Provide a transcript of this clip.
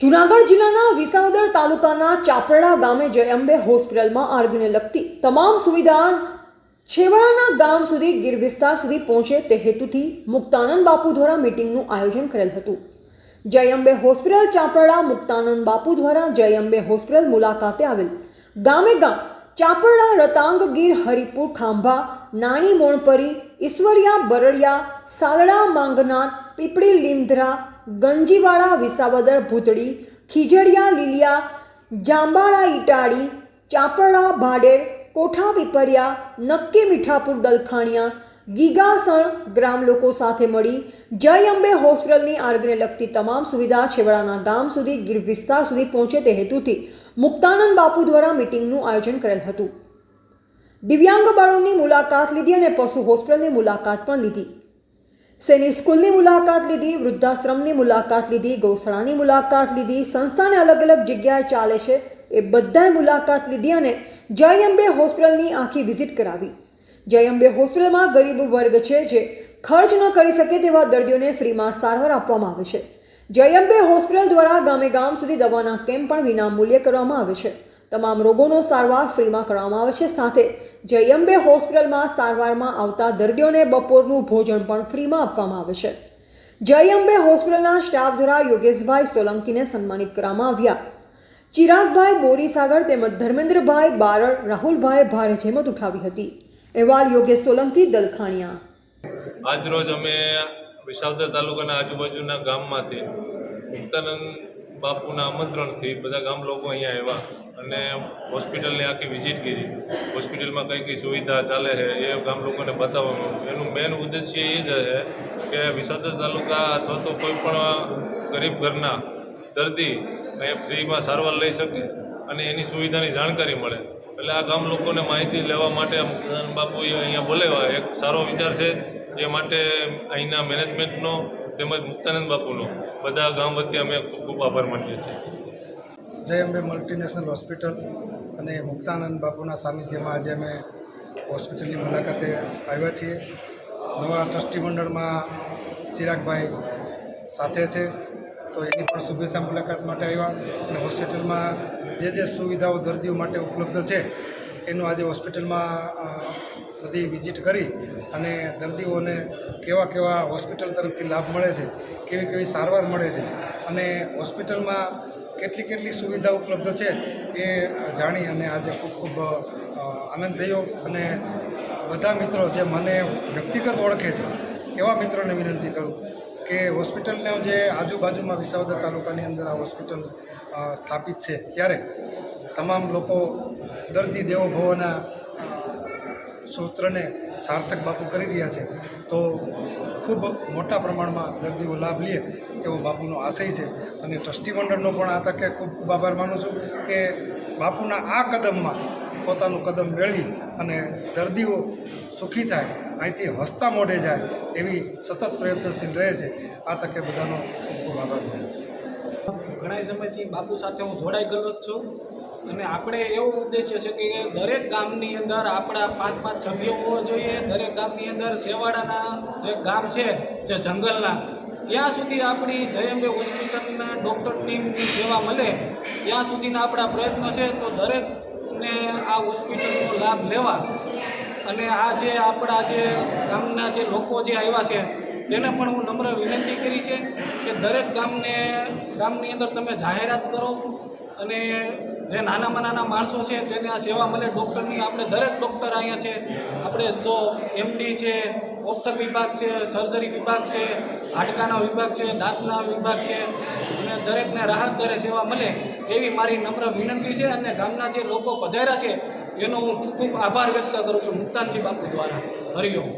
જુનાગઢ જિલ્લાના વિસાવદર તાલુકાના ચાપરડા ગામે જયંબે હોસ્પિટલમાં આરોગ્યને લગતી તમામ સુવિધા છેવાડાના ગામ સુધી ગીર વિસ્તાર સુધી પહોંચે તે હેતુથી મુક્તાનંદ બાપુ દ્વારા મીટિંગનું આયોજન કરેલ હતું. જયંબે હોસ્પિટલ ચાપરડા મુક્તાનંદ બાપુ દ્વારા જયંબે હોસ્પિટલ મુલાકાતે આવેલ. ગામે ગામ ચાપરડા રતાંગ ગીર હરિપુર ખાંભા, નાની મોણપરી, ઈશ્વરિયા બરડિયા, સાલડા માંગનાથ, પીપળી લીમધરા ગંજીવાડા વિસાવદર ભૂતળી ખીજડિયા લીલિયા, જાંબાળા ઈટાળી, ચાપરડા ભાડેર કોઠા પીપરિયા નક્કી મીઠાપુર દલખાણિયા ગીગાસણ ગ્રામ લોકો સાથે મળી. જય અંબે હોસ્પિટલની આરોગ્યને લગતી તમામ સુવિધા છેવાડાના ગામ સુધી, ગીર વિસ્તાર સુધી પહોંચે તે હેતુથી મુક્તાનંદ બાપુ દ્વારા મીટિંગનું આયોજન કરેલ હતું. દિવ્યાંગ બાળકોની મુલાકાત લીધી અને પશુ હોસ્પિટલની મુલાકાત પણ લીધી. સેની સ્કૂલની મુલાકાત લીધી, વૃદ્ધાશ્રમની મુલાકાત લીધી, ગૌશાળાની મુલાકાત લીધી, સંસ્થાને અલગ અલગ જગ્યાએ ચાલે છે એ બધાએ મુલાકાત લીધી અને જય અંબે હોસ્પિટલની આખી વિઝિટ કરાવી. જય અંબે હોસ્પિટલમાં ગરીબ વર્ગ છે જે ખર્ચ ન કરી શકે તેવા દર્દીઓને ફ્રીમાં સારવાર આપવામાં આવે છે. જય અંબે હોસ્પિટલ દ્વારા ગામે ગામ સુધી દવાના કેમ્પ પણ વિના મૂલ્યે કરવામાં આવે છે. તમામ રોગોનો સારવાર ફ્રીમાં કરવામાં આવે છે. સાથે જય અંબે હોસ્પિટલમાં સારવારમાં આવતા દર્દીઓને બપોરનું ભોજન પણ ફ્રીમાં આપવામાં આવે છે. જય અંબે હોસ્પિટલના સ્ટાફ દ્વારા યોગેશભાઈ સોલંકીને સન્માનિત કરવામાં આવ્યા. ચિરાગભાઈ બોરીસાગર તેમજ ધર્મેન્દ્રભાઈ બારડ, રાહુલભાઈ ભારે જેમત ઉઠાવી હતી. અહેવાલ યોગેશ સોલંકી, દલખાણિયા. આજરોજ અમે વિસાવદર તાલુકાના આજુબાજુના ગામમાંથી મુક્તાનંદ બાપુના આમંત્રણથી બધા ગામ લોકો અહીંયા આવ્યા અને હોસ્પિટલની આખી વિઝિટ કરી. હોસ્પિટલમાં કઈ કઈ સુવિધા ચાલે છે એ ગામ લોકોને બતાવવાનું. એનું મેન ઉદ્દેશ્ય એ જ છે કે વિસાવદર તાલુકા અથવા તો કોઈ પણ ગરીબ ઘરના દર્દી અહીંયા ફ્રીમાં સારવાર લઈ શકે અને એની સુવિધાની જાણકારી મળે. એટલે આ ગામ લોકોને માહિતી લેવા માટે બાપુએ અહીંયા બોલાવ્યા. એક સારો વિચાર છે એ માટે અહીંના મેનેજમેન્ટનો તેમજ મુક્તાનંદ બાપુનો. બધા ગામ વતી અમે ખૂબ ખૂબ આભાર માનીએ છીએ. જય અંબે મલ્ટીનેશનલ હોસ્પિટલ અને મુક્તાનંદ બાપુના સાનિધ્યમાં આજે અમે હોસ્પિટલની મુલાકાતે આવ્યા છીએ. નવા ટ્રસ્ટી મંડળમાં ચિરાગભાઈ સાથે છે. તો એની પણ શુભેચ્છા મુલાકાત માટે આવ્યા અને હોસ્પિટલમાં જે જે સુવિધાઓ, દર્દીઓ માટે ઉપલબ્ધ છે, એનું આજે હોસ્પિટલમાં બધી વિઝિટ કરી અને દર્દીઓને કેવા કેવા હોસ્પિટલ તરફથી લાભ મળે છે, કેવી કેવી સારવાર મળે છે અને હોસ્પિટલમાં કેટલી કેટલી સુવિધા ઉપલબ્ધ છે એ જાણી અને આજે ખૂબ ખૂબ આનંદ થયો અને બધા મિત્રો જે મને વ્યક્તિગત ઓળખે છે, એવા મિત્રોને વિનંતી કરું કે હોસ્પિટલને જે આજુબાજુમાં વિસાવદર તાલુકાની અંદર આ હોસ્પિટલ સ્થાપિત છે ત્યારે તમામ લોકો દર્દી દેવો ભવોના સૂત્રને સાર્થક બાપુ કરી રહ્યા છે. તો ખૂબ મોટા પ્રમાણમાં દર્દીઓ લાભ લે એવો બાપુનો આશય છે. અને ટ્રસ્ટી મંડળનો પણ આ તકે ખૂબ ખૂબ આભાર માનું છું કે બાપુના આ કદમમાં પોતાનું કદમ મેળવી અને દર્દીઓ સુખી થાય, અહીંથી હસતા મોઢે જાય એવી સતત પ્રયત્નશીલ રહે છે. આ તકે બધાનો ખૂબ ખૂબ આભાર. ઘણા સમયથી બાપુ સાથે હું જોડાઈ ગયેલો જ છું અને આપણે એવો ઉદ્દેશ્ય છે કે દરેક ગામની અંદર આપણા પાંચ પાંચ સભ્યો હોવા જોઈએ. દરેક ગામની અંદર શેવાડાના જે ગામ છે, જે જંગલના, ત્યાં સુધી આપણી જયંબે હોસ્પિટલના ડૉક્ટર ટીમની સેવા મળે, ત્યાં સુધીના આપણા પ્રયત્નો છે. તો દરેકને આ હોસ્પિટલનો લાભ લેવા અને આ જે આપણા જે ગામના જે લોકો જે આવ્યા છે, તેને પણ હું નમ્ર વિનંતી કરી છે કે દરેક ગામને, ગામની અંદર તમે જાહેરાત કરો અને જે નાનામાં નાના માણસો છે તેને આ સેવા મળે. ડૉક્ટરની આપણે દરેક ડૉક્ટર અહીંયા છે. આપણે જો એમડી છે ઓપ્થર વિભાગ છે, સર્જરી વિભાગ છે, હાડકાના વિભાગ છે, દાંતના વિભાગ છે દરેકને રાહત દરે સેવા મળે એવી મારી નમ્ર વિનંતી છે અને ગામના જે લોકો પધાર્યા છે, એનો હું ખૂબ આભાર વ્યક્ત કરું છું મુક્તાનજી બાપુ દ્વારા. હરિઓમ